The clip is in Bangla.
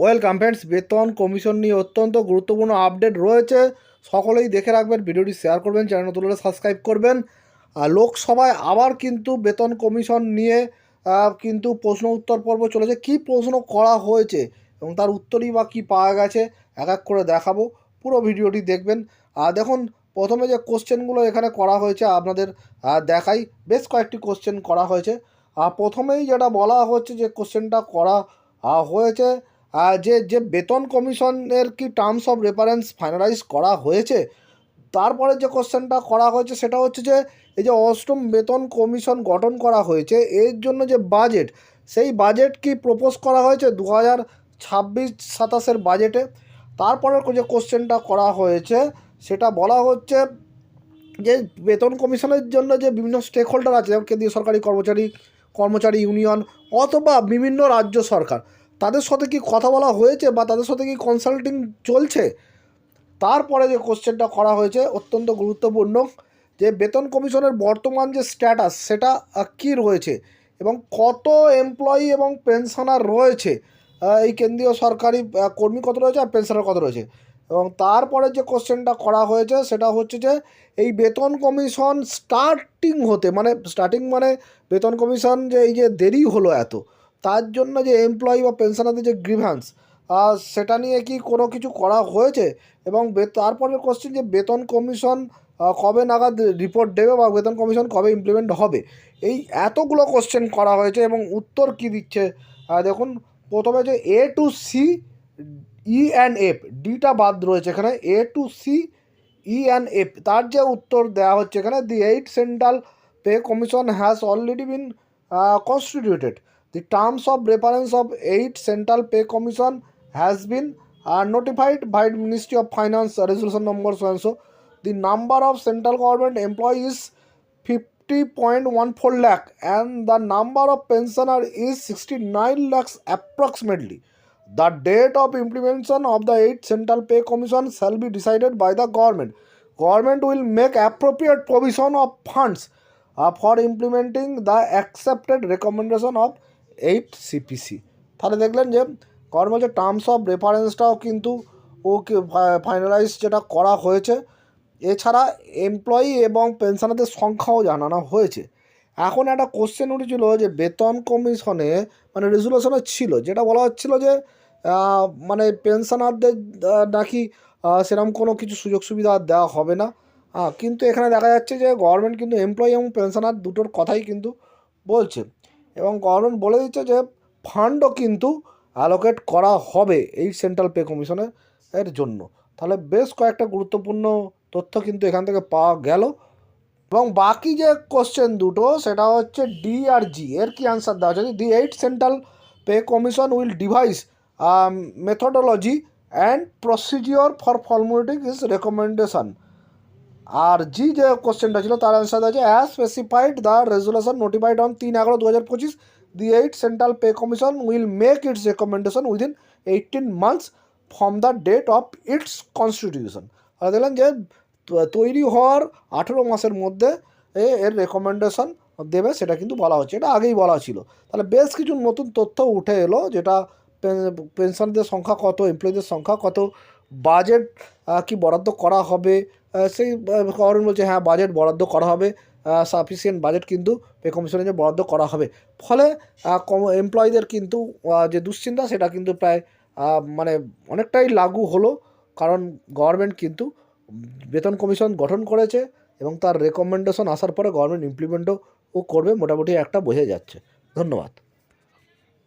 ওয়েলকাম ফ্রেন্ডস, বেতন, কমিশন নিয়ে অত্যন্ত গুরুত্বপূর্ণ আপডেট রয়েছে। সকলেই দেখে রাখবেন, ভিডিওটি শেয়ার করবেন চ্যানেল নতুন সাবস্ক্রাইব করবেন। লোকসভায় আবার কিন্তু বেতন কমিশন নিয়ে কিন্তু প্রশ্ন উত্তর পর্ব চলেছে। কি প্রশ্ন করা হয়েছে এবং তার উত্তরই বা কী পাওয়া গেছে, এক এক করে দেখাবো। পুরো ভিডিওটি দেখবেন। আর দেখুন, প্রথমে যে কোশ্চেনগুলো এখানে করা হয়েছে, আপনাদের দেখাই। বেশ কয়েকটি কোশ্চেন করা হয়েছে। আর প্রথমেই যেটা বলা হচ্ছে যে কোশ্চেনটা করা হয়েছে যে যে বেতন কমিশনের কি টার্মস অফ রেফারেন্স ফাইনালাইজ করা হয়েছে, তারপরে যে কোশ্চেনটা করা হয়েছে সেটা হচ্ছে যে, এই যে অষ্টম বেতন কমিশন গঠন করা হয়েছে, এর জন্য যে বাজেট সেই বাজেট কি প্রপোজ করা হয়েছে দু হাজার ছাব্বিশ সাতাশের বাজেটে তারপরে যে কোশ্চেনটা করা হয়েছে, সেটা বলা হচ্ছে যে, বেতন কমিশনের জন্য যে বিভিন্ন স্টেক হোল্ডার আছে, যেমন কেন্দ্রীয় সরকারি কর্মচারী কর্মচারী ইউনিয়ন অথবা বিভিন্ন রাজ্য সরকার তাদের সাথে কি কথা বলা হয়েছে বা তাদের সাথে কি কনসাল্টিং চলছে? তারপরে যে কোশ্চেনটা করা হয়েছে অত্যন্ত গুরুত্বপূর্ণ যে বেতন কমিশনের বর্তমান যে স্ট্যাটাস সেটা কী রয়েছে এবং কত এমপ্লয়ি এবং পেনশনার রয়েছে? এই কেন্দ্রীয় সরকারি কর্মী কত রয়েছে আর পেনশনার কত রয়েছে? এবং তারপরে যে কোশ্চেনটা করা হয়েছে সেটা হচ্ছে যে এই বেতন কমিশন স্টার্টিং হতে মানে স্টার্টিং মানে বেতন কমিশন যে এই যে দেরি হলো এত তার জন্য যে এমপ্লয়ি বা পেনশনারদের যে গ্রিভ্যান্স সেটা নিয়ে কি কোনো কিছু করা হয়েছে? এবং তারপরের কোশ্চেন যে বেতন কমিশন কবে নাগাদ রিপোর্ট দেবে বা বেতন কমিশন কবে ইমপ্লিমেন্ট হবে? এই এতগুলো কোশ্চেন করা হয়েছে এবং উত্তর কি দিচ্ছে? দেখুন, প্রথমে যে A to C E and F ডিটা বাদ রয়েছে এখানে। A to C E and F তার যে উত্তর দেওয়া হচ্ছে এখানে the eighth central pay commission has already been constituted The terms of reference of 8 Central Pay Commission has been uh, notified by the Ministry of Finance resolution number so and so. The number of central government employees 50.14 lakh and the number of pensioner is 69 lakhs approximately. The date of implementation of the 8th Central Pay Commission shall be decided by the government. Government will make appropriate provision of funds uh, for implementing the accepted recommendation of 8 cpc তাহলে দেখলেন যে গভর্নমেন্ট যে টার্মস অফ রেফারেন্সটাও কিন্তু ওকে ফাইনালাইজ যেটা করা হয়েছে, এছাড়া এমপ্লয়ি এবং পেনশনারদের সংখ্যাও জানানো হয়েছে। এখন একটা কোশ্চেন উঠেছিল যে, বেতন কমিশনে মানে রেজুলেশনে ছিল, যেটা বলা হচ্ছিল যে মানে পেনশনারদের নাকি সেরকম কোনো কিছু সুযোগ সুবিধা দেওয়া হবে না। কিন্তু এখানে দেখা যাচ্ছে যে গভর্নমেন্ট কিন্তু এমপ্লয়ি এবং পেনশনার দুটোর কথাই কিন্তু বলছে। এবং গভর্নমেন্ট বলে দিচ্ছে যে ফান্ডও কিন্তু অ্যালোকেট করা হবে এই সেন্ট্রাল পে কমিশনের এর জন্য। তাহলে বেশ কয়েকটা গুরুত্বপূর্ণ তথ্য কিন্তু এখান থেকে পাওয়া গেল। এবং বাকি যে কোশ্চেন দুটো, সেটা হচ্ছে ডি আর জি এর কি অ্যান্সার দেওয়া হচ্ছে the eighth central pay commission will devise methodology and procedure for formulating its recommendation আর জি যে কোশ্চেনটা ছিল, তার অ্যান্সার আছে as specified the resolution notified on তিন এগারো দু হাজার পঁচিশ the eighth central pay commission will make its recommendation within eighteen months from the date of its constitution আর দেখলেন যে তৈরি হওয়ার আঠেরো মাসের মধ্যে এর রেকমেন্ডেশন দেবে, সেটা কিন্তু বলা হচ্ছে। এটা আগেই বলা ছিল। তাহলে বেশ কিছু নতুন তথ্য উঠে এলো, যেটা পেনশনদের সংখ্যা কত এমপ্লয়ীদের সংখ্যা কত বাজেট কি বরাদ্দ করা হবে সেই গভর্নমেন্ট বলছে হ্যাঁ বাজেট বরাদ্দ করা হবে। সাফিসিয়েন্ট বাজেট কিন্তু পে কমিশনে যে বরাদ্দ করা হবে। ফলে কম এমপ্লয়ীদের কিন্তু যে দুশ্চিন্তা, সেটা কিন্তু প্রায় মানে অনেকটাই লাগু হলো। কারণ গভর্নমেন্ট কিন্তু বেতন কমিশন গঠন করেছে এবং তার রেকমেন্ডেশন আসার পরে গভর্নমেন্ট ইমপ্লিমেন্টও করবে। মোটামুটি একটা বোঝা যাচ্ছে। ধন্যবাদ।